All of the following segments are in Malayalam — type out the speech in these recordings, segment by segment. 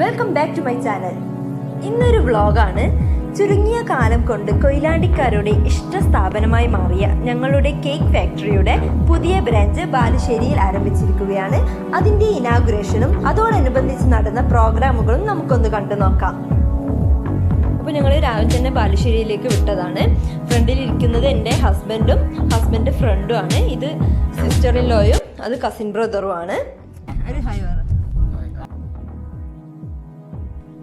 Welcome back to my channel ഇന്നൊരു വ്ളോഗാണ് ചുരുങ്ങിയ കാലം കൊണ്ട് കൊയിലാണ്ടിക്കാരുടെ ഇഷ്ട സ്ഥാപനമായി മാറിയ ഞങ്ങളുടെ കേക്ക് ഫാക്ടറിയുടെ പുതിയ ബ്രാഞ്ച് ബാലുശ്ശേരിയിൽ ആരംഭിച്ചിരിക്കുകയാണ്. അതിന്റെ ഇനാഗുറേഷനും അതോടനുബന്ധിച്ച് നടന്ന പ്രോഗ്രാമുകളും നമുക്കൊന്ന് കണ്ടു നോക്കാം. അപ്പോൾ ഞങ്ങൾ രാവിലെ തന്നെ ബാലുശ്ശേരിയിലേക്ക് വിട്ടതാണ്. ഫ്രണ്ടിൽ ഇരിക്കുന്നത് എന്റെ ഹസ്ബൻഡും ഹസ്ബൻഡ് ഫ്രണ്ടും ആണ്. ഇത് സിസ്റ്റർ ഇൻ ലോയും അത് കസിൻ ബ്രദറും ആണ്. ഒരു ഹായ്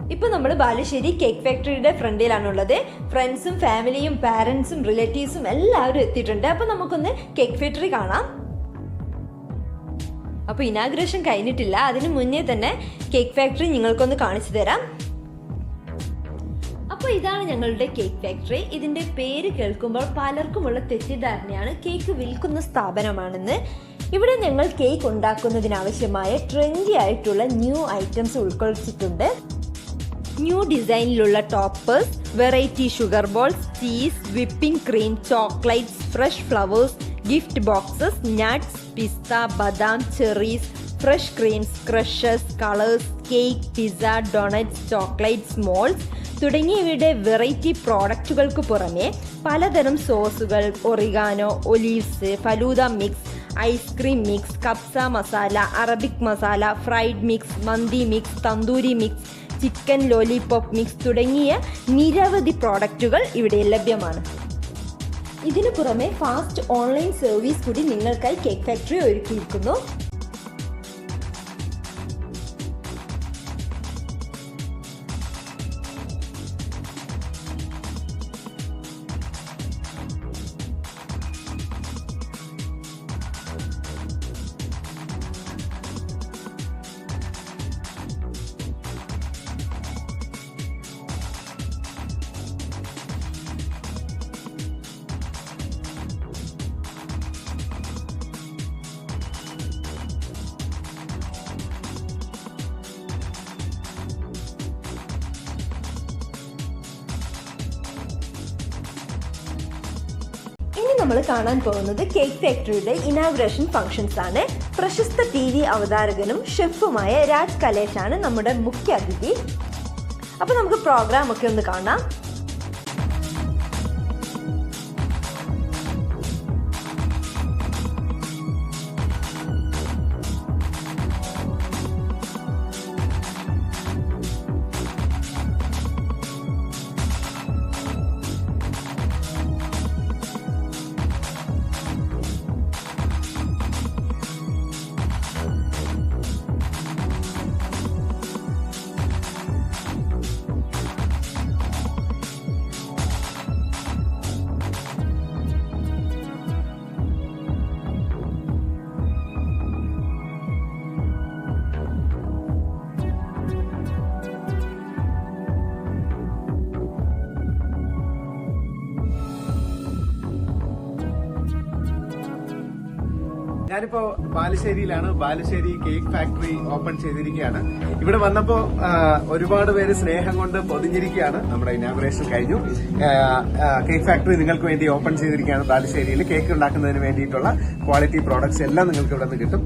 പറ ഇപ്പൊ നമ്മൾ ബാലുശ്ശേരി കേക്ക് ഫാക്ടറിയുടെ ഫ്രണ്ടിലാണുള്ളത്. ഫ്രണ്ട്സും ഫാമിലിയും പാരൻസും റിലേറ്റീവ്സും എല്ലാവരും എത്തിയിട്ടുണ്ട്. അപ്പോൾ നമുക്കൊന്ന് കേക്ക് ഫാക്ടറി കാണാം. അപ്പോൾ ഇനാഗ്രേഷൻ കഴിഞ്ഞിട്ടില്ല. അതിന് മുന്നേ തന്നെ കേക്ക് ഫാക്ടറി നിങ്ങൾക്കൊന്ന് കാണിച്ചു തരാം. അപ്പോൾ ഇതാണ് ഞങ്ങളുടെ കേക്ക് ഫാക്ടറി. ഇതിന്റെ പേര് കേൾക്കുമ്പോൾ പലർക്കുമുള്ള തെറ്റിദ്ധാരണയാണ് കേക്ക് വിൽക്കുന്ന സ്ഥാപനമാണെന്ന്. ഇവിടെ ഞങ്ങൾ കേക്ക് ഉണ്ടാക്കുന്നതിനാവശ്യമായ ട്രെൻഡി ആയിട്ടുള്ള ന്യൂ ഐറ്റംസ് ഉൾക്കൊള്ളിച്ചിട്ടുണ്ട്. New ഡിസൈനിലുള്ള toppers variety sugar balls cheese whipping cream chocolates fresh flowers gift boxes nuts pista badam cherries fresh creams crushes colours cake pizza donuts chocolates moulds തുടങ്ങിയവയുടെ വെറൈറ്റി പ്രോഡക്റ്റുകൾക്ക് പുറമെ പലതരം സോസുകൾ oregano olives falooda mix ice cream mix kabsa masala Arabic masala fried mix mandi mix tandoori mix chicken lollipop mix തുടങ്ങിയ നിരവധി പ്രോഡക്റ്റുകൾ ഇവിടെ ലഭ്യമാണ്. ഇതിനു പുറമെ ഫാസ്റ്റ് ഓൺലൈൻ സർവീസ് കൂടി നിങ്ങൾക്കായി കേക്ക് ഫാക്ടറി ഒരുക്കിയിരിക്കുന്നു. നമ്മൾ കാണാൻ പോകുന്നത് കേക്ക് ഫാക്ടറിയുടെ ഇനാഗ്രേഷൻ ഫംഗ്ഷൻസ് ആണ്. പ്രശസ്ത ടി വി അവതാരകനും ഷെഫുമായ രാജ് കലേഷ് ആണ് നമ്മുടെ മുഖ്യ അതിഥി. അപ്പൊ നമുക്ക് പ്രോഗ്രാം ഒക്കെ ഒന്ന് കാണാം. ഞാനിപ്പോ ബാലുശ്ശേരിയിലാണ്. ബാലുശ്ശേരി കേക്ക് ഫാക്ടറി ഓപ്പൺ ചെയ്തിരിക്കുകയാണ്. ഇവിടെ വന്നപ്പോ ഒരുപാട് പേര് സ്നേഹം കൊണ്ട് പൊതിഞ്ഞിരിക്കുകയാണ്. നമ്മുടെ ഇനാഗ്രേഷൻ കഴിഞ്ഞു. കേക്ക് ഫാക്ടറി നിങ്ങൾക്ക് വേണ്ടി ഓപ്പൺ ചെയ്തിരിക്കുകയാണ് ബാലുശ്ശേരിയിൽ. കേക്ക് ഉണ്ടാക്കുന്നതിന് വേണ്ടിയിട്ടുള്ള ക്വാളിറ്റി പ്രോഡക്ട്സ് എല്ലാം നിങ്ങൾക്ക് ഇവിടെ നിന്ന് കിട്ടും.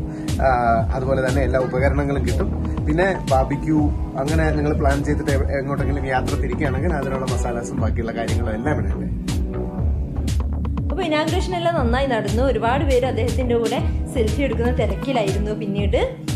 അതുപോലെ തന്നെ എല്ലാ ഉപകരണങ്ങളും കിട്ടും. പിന്നെ ബാബിക്യൂ അങ്ങനെ നിങ്ങൾ പ്ലാൻ ചെയ്തിട്ട് എങ്ങോട്ടെങ്കിലും യാത്ര തിരിക്കുകയാണെങ്കിൽ അതിനുള്ള മസാലാസും ബാക്കിയുള്ള കാര്യങ്ങളും എല്ലാം ഇവിടെ ഉണ്ട്. അപ്പൊ ഇനാഗ്രേഷൻ എല്ലാം നന്നായി നടന്നു. ഒരുപാട് പേര് അദ്ദേഹത്തിന്റെ കൂടെ സെൽഫി എടുക്കുന്ന തിരക്കിലായിരുന്നു പിന്നീട്.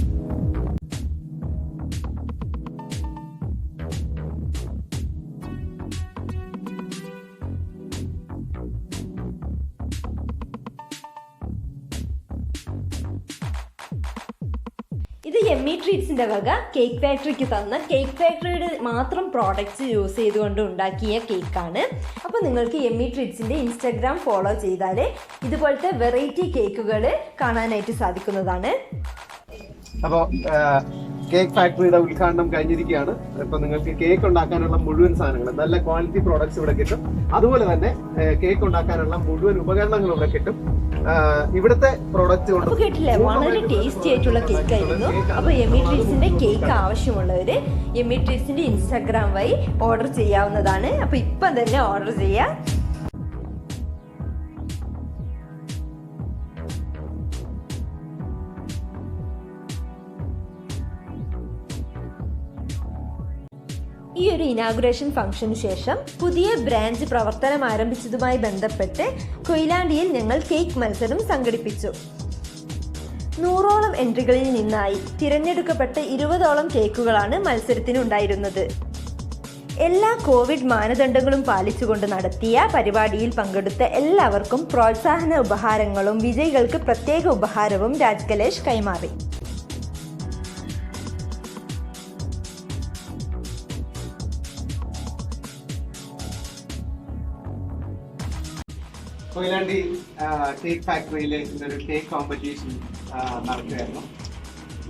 എമ്മി വക കേക്ക് ഫാക്ടറിക്ക് തന്ന കേക്ക് ഫാക്ടറിയുടെ മാത്രം പ്രോഡക്റ്റ്സ് യൂസ് ചെയ്തുകൊണ്ട് ഉണ്ടാക്കിയ കേക്കാണ് അപ്പോൾ നിങ്ങൾക്ക് എമ്മി ട്രിഡ്സിന്റെ ഇൻസ്റ്റാഗ്രാം ഫോളോ ചെയ്താൽ ഇതുപോലത്തെ വെറൈറ്റി കേക്കുകൾ കാണാനായിട്ട് സാധിക്കുന്നതാണ്. അപ്പോ കേക്ക് ഫാക്ടറിയുടെ ഉദ്ഘാടനം കഴിഞ്ഞിരിക്കുകയാണ്. ഇപ്പൊ നിങ്ങൾക്ക് കേക്ക് ഉണ്ടാക്കാനുള്ള മുഴുവൻ സാധനങ്ങൾ നല്ല ക്വാളിറ്റി പ്രോഡക്ട്സ് ഇവിടെ കിട്ടും. അതുപോലെ തന്നെ കേക്ക് ഉണ്ടാക്കാനുള്ള മുഴുവൻ ഉപകരണങ്ങൾ ഇവിടെ കിട്ടും. ഇവിടുത്തെ പ്രോഡക്റ്റ് കൊണ്ട് കേട്ടില്ലേ വളരെ ടേസ്റ്റി ആയിട്ടുള്ള കേക്ക് ആയിരുന്നു. അപ്പൊ എമിട്രീസിന്റെ കേക്ക് ആവശ്യമുള്ളവര് എമിട്രീസിന്റെ ഇൻസ്റ്റാഗ്രാം വഴി ഓർഡർ ചെയ്യാവുന്നതാണ്. അപ്പൊ ഇപ്പം തന്നെ ഓർഡർ ചെയ്യാം. ഇനാഗുറേഷൻ ഫംഗ്ഷന് ശേഷം പുതിയ ബ്രാഞ്ച് പ്രവർത്തനം ആരംഭിച്ചതുമായി ബന്ധപ്പെട്ട് കൊയിലാണ്ടിയിൽ ഞങ്ങൾ കേക്ക് മത്സരം സംഘടിപ്പിച്ചു. നൂറോളം എൻട്രികളിൽ നിന്നായി തിരഞ്ഞെടുക്കപ്പെട്ട ഇരുപതോളം കേക്കുകളാണ് മത്സരത്തിനുണ്ടായിരുന്നത് എല്ലാ കോവിഡ് മാനദണ്ഡങ്ങളും പാലിച്ചുകൊണ്ട് നടത്തിയ പരിപാടിയിൽ പങ്കെടുത്ത എല്ലാവർക്കും പ്രോത്സാഹന ഉപഹാരങ്ങളും വിജയികൾക്ക് പ്രത്യേക ഉപഹാരവും രാജ്കലേഷ് കൈമാറി. കൊയിലാണ്ടി കേക്ക് ഫാക്ടറിയിലെ ഇതൊരു കേക്ക് കോമ്പറ്റീഷൻ നടക്കുകയായിരുന്നു.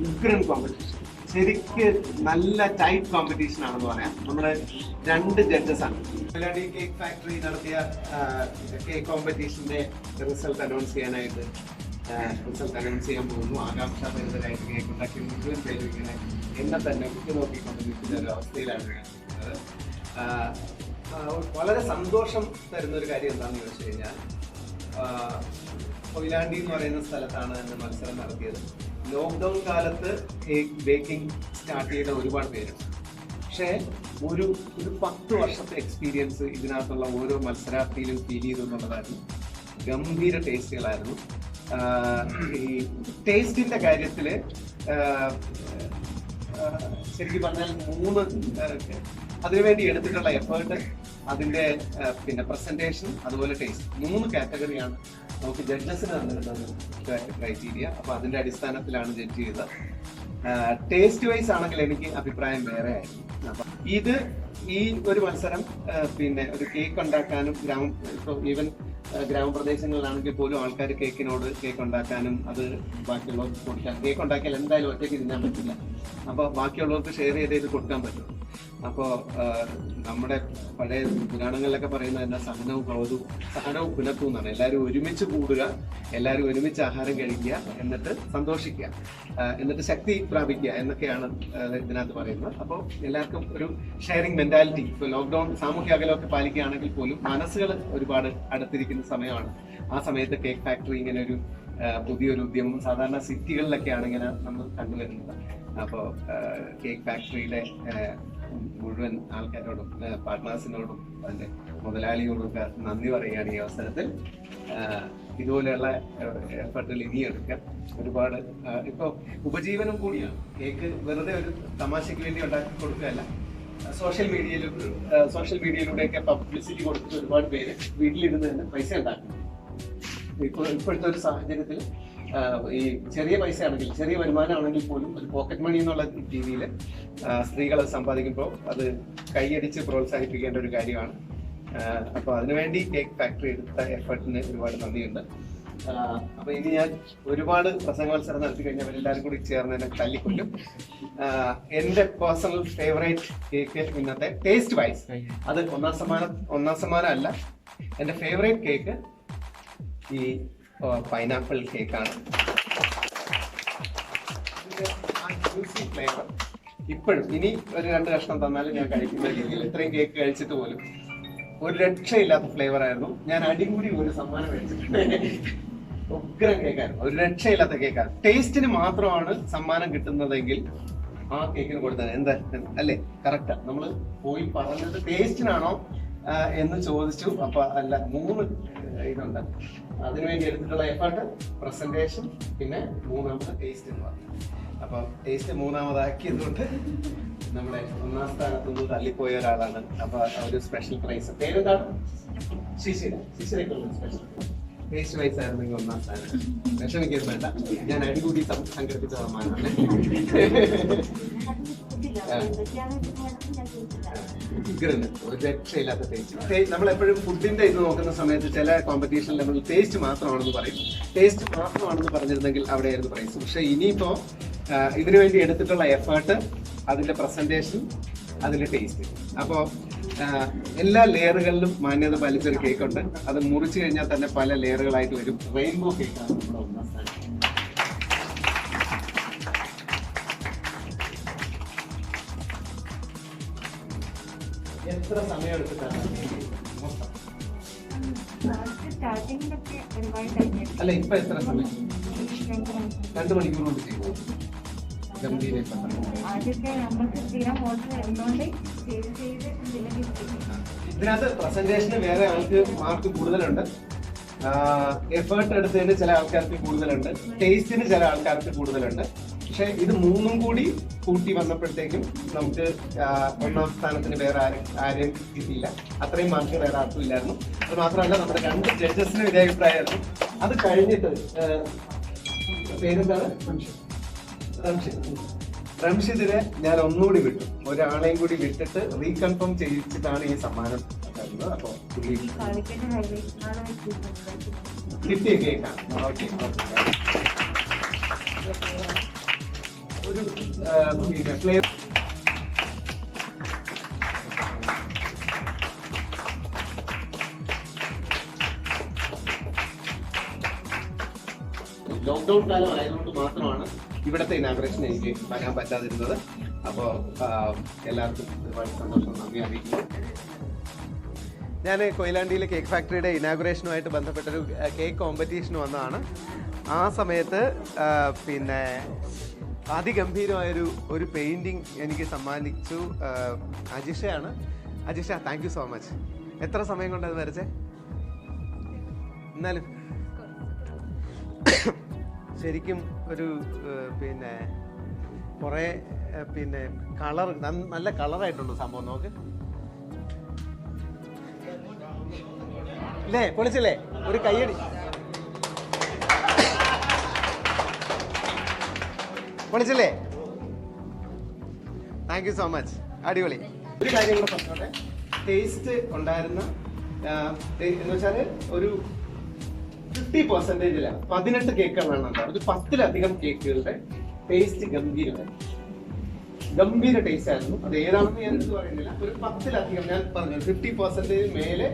ഉഗ്രൻ കോമ്പറ്റീഷൻ ശരിക്ക് നല്ല ടൈറ്റ് കോമ്പറ്റീഷൻ ആണെന്ന് പറയാം. നമ്മുടെ രണ്ട് ജഡ്ജസ് ആണ്. കൊയിലാണ്ടി കേക്ക് ഫാക്ടറി നടത്തിയ കേക്ക് കോമ്പറ്റീഷന്റെ റിസൾട്ട് അനൗൺസ് ചെയ്യാനായിട്ട് റിസൾട്ട് അനൗൺസ് ചെയ്യാൻ പോകുന്നു. ആകാംക്ഷ ഭരിതരായിട്ട് കേക്ക് ഉണ്ടാക്കി മുഴുവൻ പേരും ഇങ്ങനെ എന്നെ തന്നെ ഉറ്റു നോക്കിക്കൊണ്ട് നിൽക്കുന്ന ഒരു അവസ്ഥയിലാണ് ഞാൻ. വളരെ സന്തോഷം തരുന്ന ഒരു കാര്യം എന്താണെന്ന് ചോദിച്ചു കഴിഞ്ഞാൽ കൊയിലാണ്ടി എന്ന് പറയുന്ന സ്ഥലത്താണ് എന്റെ മത്സരം നടത്തിയത്. ലോക്ക്ഡൗൺ കാലത്ത് കേക്ക് ബേക്കിംഗ് സ്റ്റാർട്ട് ചെയ്ത ഒരുപാട് പേരുണ്ട് പക്ഷേ ഒരു ഒരു പത്ത് വർഷത്തെ എക്സ്പീരിയൻസ് ഇതിനകത്തുള്ള ഓരോ മത്സരാർത്ഥിയിലും ഫീൽ ചെയ്തു എന്നുള്ളതായിരുന്നു ഗംഭീര ടേസ്റ്റുകളായിരുന്നു ഈ ടേസ്റ്റിന്റെ കാര്യത്തിൽ ശരിക്കും പറഞ്ഞാൽ മൂന്ന് അതിനുവേണ്ടി എടുത്തിട്ടുള്ള എഫേർട്ട് അതിന്റെ പിന്നെ പ്രസന്റേഷൻ അതുപോലെ ടേസ്റ്റ് മൂന്ന് കാറ്റഗറിയാണ് നമുക്ക് ജഡ്ജസിന് തന്നിരുന്നത് ക്രൈറ്റീരിയ അപ്പൊ അതിന്റെ അടിസ്ഥാനത്തിലാണ് ജഡ്ജ് ചെയ്തത്. ടേസ്റ്റ് വൈസ് ആണെങ്കിൽ എനിക്ക് അഭിപ്രായം വേറെ ആയിരുന്നു അപ്പൊ ഇത് ഈ ഒരു മത്സരം പിന്നെ ഒരു കേക്ക് ഉണ്ടാക്കാനും ഗ്രാമ ഇപ്പൊ ഈവൻ ഗ്രാമപ്രദേശങ്ങളിലാണെങ്കിൽ പോലും ആൾക്കാർ കേക്കിനോട് കേക്ക് ഉണ്ടാക്കാനും അത് ബാക്കിയുള്ളവർക്ക് കൊടുക്കാൻ കേക്ക് ഉണ്ടാക്കിയാൽ എന്തായാലും ഒറ്റയ്ക്ക് തിന്നാൻ പറ്റില്ല. അപ്പൊ ബാക്കിയുള്ളവർക്ക് ഷെയർ ചെയ്ത് ഇത് കൊടുക്കാൻ പറ്റും. അപ്പോ നമ്മുടെ പഴയ പുരാണങ്ങളിലൊക്കെ പറയുന്ന എന്താ? സഹനവും ക്രോധവും സഹനവും പുനത്വം എന്നാണ്. എല്ലാവരും ഒരുമിച്ച് കൂടുക എല്ലാവരും ഒരുമിച്ച് ആഹാരം കഴിക്കുക എന്നിട്ട് സന്തോഷിക്കുക എന്നിട്ട് ശക്തി പ്രാപിക്കുക എന്നൊക്കെയാണ് ഇതിനകത്ത് പറയുന്നത്. അപ്പോൾ എല്ലാവർക്കും ഒരു ഷെയറിംഗ് മെന്റാലിറ്റി ഇപ്പോൾ ലോക്ക്ഡൗൺ സാമൂഹ്യ അകലമൊക്കെ പാലിക്കുകയാണെങ്കിൽ പോലും മനസ്സുകൾ ഒരുപാട് അടുത്തിരിക്കുന്ന സമയമാണ്. ആ സമയത്ത് കേക്ക് ഫാക്ടറി ഇങ്ങനെ ഒരു പുതിയൊരു ഉദ്യമം. സാധാരണ സിറ്റികളിലൊക്കെയാണ് ഇങ്ങനെ നമ്മൾ കണ്ടുവരുന്നത്. അപ്പോൾ കേക്ക് ഫാക്ടറിയിലെ മുഴുവൻ ആൾക്കാരോടും പാർട്ട്നേഴ്സിനോടും അതിന്റെ മുതലാളിയോടും ഒക്കെ നന്ദി പറയുകയാണ് ഈ അവസരത്തിൽ. ഇതുപോലെയുള്ള എഫർട്ടുകൾ ഇനി എടുക്കാം ഒരുപാട് ഇപ്പോൾ ഇപ്പൊ ഉപജീവനം കൂടിയാണ്. കേക്ക് വെറുതെ ഒരു തമാശയ്ക്ക് വേണ്ടി ഉണ്ടാക്കി കൊടുക്കുകയല്ല. സോഷ്യൽ മീഡിയയിലും സോഷ്യൽ മീഡിയയിലൂടെയൊക്കെ പബ്ലിസിറ്റി കൊടുത്തിട്ട് ഒരുപാട് പേര് വീട്ടിലിരുന്ന് തന്നെ പൈസ ഉണ്ടാക്കുന്നു. ഇപ്പോൾ ഇപ്പോഴത്തെ ഒരു സാഹചര്യത്തിൽ ഈ ചെറിയ പൈസ ആണെങ്കിൽ ചെറിയ വരുമാനമാണെങ്കിൽ പോലും ഒരു പോക്കറ്റ് മണി എന്നുള്ള രീതിയിൽ സ്ത്രീകൾ സമ്പാദിക്കുമ്പോൾ അത് കൈയടിച്ച് പ്രോത്സാഹിപ്പിക്കേണ്ട ഒരു കാര്യമാണ്. അപ്പോൾ അതിനുവേണ്ടി കേക്ക് ഫാക്ടറി എടുത്ത എഫർട്ടിന് ഒരുപാട് നന്ദിയുണ്ട്. അപ്പോൾ അപ്പൊ ഇനി ഞാൻ ഒരുപാട് പ്രസംഗ മത്സരം നടത്തി കഴിഞ്ഞാൽ എല്ലാവരും കൂടി ചേർന്ന് എന്നെ തല്ലിക്കൊല്ലും. എന്റെ എന്റെ പേഴ്സണൽ ഫേവറേറ്റ് കേക്ക് ഇന്നത്തെ ടേസ്റ്റ് വൈസ് അത് ഒന്നാം സമ്മാനം ഒന്നാം സമ്മാനം അല്ല എന്റെ ഫേവറേറ്റ് കേക്ക് ഈ പൈനാപ്പിൾ കേക്കാണ് ഇപ്പോഴും ഇനി ഒരു രണ്ട് കഷ്ണം തന്നാലും ഞാൻ കഴിക്കുന്ന രീതിയിൽ ഇത്രയും കേക്ക് കഴിച്ചിട്ട് പോലും ഒരു രക്ഷയില്ലാത്ത ഫ്ലേവർ ആയിരുന്നു. ഞാൻ അടികൂടി ഒരു സമ്മാനം കഴിച്ചിട്ടുണ്ട് ഉഗ്രം കേക്കായിരുന്നു ഒരു രക്ഷയില്ലാത്ത കേക്കാണ് ടേസ്റ്റിന് മാത്രമാണ് സമ്മാനം കിട്ടുന്നതെങ്കിൽ ആ കേക്കിന് കൊടുത്തത് എന്താ? അല്ലേ? കറക്റ്റാ നമ്മൾ പോയി പറഞ്ഞത് ടേസ്റ്റിനാണോ എന്ന് ചോദിച്ചു. അപ്പൊ അല്ല മൂന്ന് ഇതുണ്ട്. അതിനുവേണ്ടി എടുത്തിട്ടുള്ള എഫേർട്ട് പ്രസന്റേഷൻ പിന്നെ മൂന്നാമത് ടേസ്റ്റ് എന്ന് പറഞ്ഞു അപ്പം ടേസ്റ്റ് മൂന്നാമതാക്കിയതുകൊണ്ട് നമ്മുടെ ഒന്നാം സ്ഥാനത്തു നിന്ന് തള്ളിപ്പോയ ഒരാളാണ്. അപ്പൊ ഒരു സ്പെഷ്യൽ പ്രൈസ് പേരെന്താണ്? ശിശിര. ശിശിരക്കുള്ള സ്പെഷ്യൽ ടേസ്റ്റ് വൈസ് ആയിരുന്നെങ്കിൽ ഒന്നാം സ്ഥാനം വിഷമിക്കരുത് വേണ്ട. ഞാൻ അടികൂടി സംഘടിപ്പിച്ച സമ്മാനമാണ് ടേസ്റ്റ് നമ്മൾ എപ്പോഴും ഫുഡിന്റെ ഇത് നോക്കുന്ന സമയത്ത് ചില കോമ്പറ്റീഷനിൽ നമ്മൾ ടേസ്റ്റ് മാത്രമാണെന്ന് പറയും. ടേസ്റ്റ് മാത്രമാണെന്ന് പറഞ്ഞിരുന്നെങ്കിൽ അവിടെയായിരുന്നു പ്രൈസ് പക്ഷെ ഇനിയിപ്പോ ഇതിനു വേണ്ടി എടുത്തിട്ടുള്ള എഫേർട്ട് അതിന്റെ പ്രസന്റേഷൻ അതിന്റെ ടേസ്റ്റ് അപ്പോ എല്ലാ ലെയറുകളിലും മാന്യത പാലിച്ചൊരു കേക്ക് ഉണ്ട്. അത് മുറിച്ചു കഴിഞ്ഞാൽ തന്നെ പല ലെയറുകളായിട്ട് വരും. റെയിൻബോ കേക്കാണ് നമ്മുടെ എത്ര സമയം എടുത്തിട്ടാണ് അല്ല ഇപ്പൊ എത്ര സമയം? രണ്ട് മണിക്കൂർ കൊണ്ട് ചെയ്തു. ഇതിനകത്ത് പ്രസന്റേഷന് വേറെ ആൾക്ക് മാർക്ക് കൂടുതലുണ്ട്. എഫേർട്ട് എടുത്തതിന് ചില ആൾക്കാർക്ക് കൂടുതലുണ്ട്. ടേസ്റ്റിന് ചില ആൾക്കാർക്ക് കൂടുതലുണ്ട്. പക്ഷെ ഇത് മൂന്നും കൂടി കൂട്ടി വന്നപ്പോഴത്തേക്കും നമുക്ക് ഒന്നാം സ്ഥാനത്തിന് വേറെ ആരും ആരും കിട്ടിയില്ല. അത്രയും മാർക്ക് വേറെ ആർക്കും ഇല്ലായിരുന്നു. അത് മാത്രമല്ല നമ്മുടെ രണ്ട് ജഡ്ജസിനും ഇതേ അഭിപ്രായമായിരുന്നു. അത് കഴിഞ്ഞിട്ട് പേരെന്താണ്? റംഷിദ് റംഷിദിനെ ഞാൻ ഒന്നുകൂടി വിട്ടു. ഒരാളെയും കൂടി വിട്ടിട്ട് റീകൺഫേം ചെയ്യിച്ചിട്ടാണ് ഈ സമ്മാനം തരുന്നത്. അപ്പോൾ കിട്ടിയ കേക്കാണ്. ഓക്കെ. ഒരു പിന്നെ ഫ്ലേവർ ലോക്ക്ഡൌൺ കാലം ആയതുകൊണ്ട് മാത്രമാണ് ഇവിടുത്തെ ഇനാഗ്രേഷൻ എനിക്ക് വരാൻ പറ്റാതിരുന്നത്. അപ്പോൾ എല്ലാവർക്കും ഒരുപാട് സന്തോഷം. നന്ദി അറിയിക്കുന്നു ഞാൻ കൊയിലാണ്ടിയിലെ കേക്ക് ഫാക്ടറിയുടെ ഇനാഗുറേഷനുമായിട്ട് ബന്ധപ്പെട്ടൊരു കേക്ക് കോമ്പറ്റീഷൻ വന്നതാണ്. ആ സമയത്ത് പിന്നെ അതിഗംഭീരമായൊരു ഒരു പെയിന്റിങ് എനിക്ക് സമ്മാനിച്ചു അജിഷയാണ്. Ajisha thank you so much എത്ര സമയം കൊണ്ട് അത് വരച്ചേ? എന്നാലും ശരിക്കും ഒരു പിന്നെ കുറേ പിന്നെ കളർ നല്ല കളറായിട്ടുണ്ട് സംഭവം നോക്ക് ഇല്ലേ പൊളിച്ചല്ലേ? ഒരു കയ്യടി പൊളിച്ചില്ലേ താങ്ക് യു സോ മച്ച് അടിപൊളി. ഒരു കാര്യം കൂടെ പറഞ്ഞോട്ടെ. ടേസ്റ്റ് ഉണ്ടായിരുന്ന എന്ന് വെച്ചാൽ ഒരു ഫിഫ്റ്റി പെർസെന്റേജിൽ പതിനെട്ട് കേക്കുകളാണ് ഉണ്ടായത് ഒരു പത്തിലധികം കേക്കുകളുടെ ടേസ്റ്റ് ഗംഭീരമായിരുന്നു ഗംഭീര ടേസ്റ്റ് ആയിരുന്നു. അത് ഏതാണെന്ന് ഞാൻ പറയുന്നില്ല. ഒരു പത്തിലധികം ഞാൻ പറഞ്ഞു ഫിഫ്റ്റി പെർസെന്റേജ് മേലെ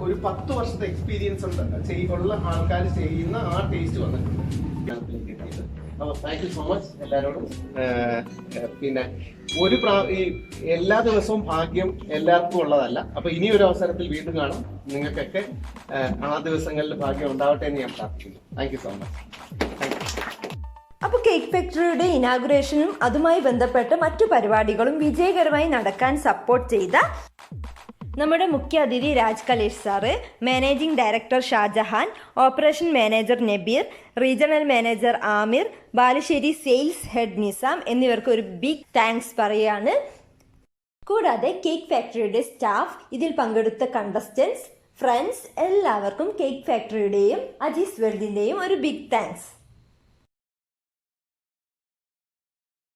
ഒരു പത്ത് വർഷത്തെ എക്സ്പീരിയൻസ് ഉള്ള ആൾക്കാർ ചെയ്യുന്ന ആ ടേസ്റ്റ് വന്നിട്ടുണ്ട്. താങ്ക് യു സോ മച്ച് എല്ലാവരോടും പിന്നെ ഒരു പ്രാ- ഈ എല്ലാ ദിവസവും ഭാഗ്യം എല്ലാവർക്കും ഉള്ളതല്ല. അപ്പൊ ഇനി ഒരു അവസരത്തിൽ വീണ്ടും കാണാം. നിങ്ങൾക്കൊക്കെ ആ, ദിവസങ്ങളിൽ ഭാഗ്യം ഉണ്ടാവട്ടെ എന്ന് ഞാൻ പ്രാർത്ഥിക്കുന്നു. താങ്ക് യു സോ മച്ച് അപ്പോൾ കേക്ക് ഫാക്ടറിയുടെ ഇനാഗുറേഷനും അതുമായി ബന്ധപ്പെട്ട മറ്റു പരിപാടികളും വിജയകരമായി നടക്കാൻ സപ്പോർട്ട് ചെയ്ത നമ്മുടെ മുഖ്യ അതിഥി Raj Kalesh sir managing director Shahjahan operation manager Nabeer regional manager Aamir Balussery sales head Nizam എന്നിവർക്ക് ഒരു ബിഗ് താങ്ക്സ് പറയുകയാണ് കൂടാതെ കേക്ക് ഫാക്ടറിയുടെ സ്റ്റാഫ് ഇതിൽ പങ്കെടുത്ത കണ്ടസ്റ്റൻസ് ഫ്രണ്ട്സ് എല്ലാവർക്കും കേക്ക് ഫാക്ടറിയുടെയും അജീസ് വെൽദിന്റെയും ഒരു ബിഗ് താങ്ക്സ്.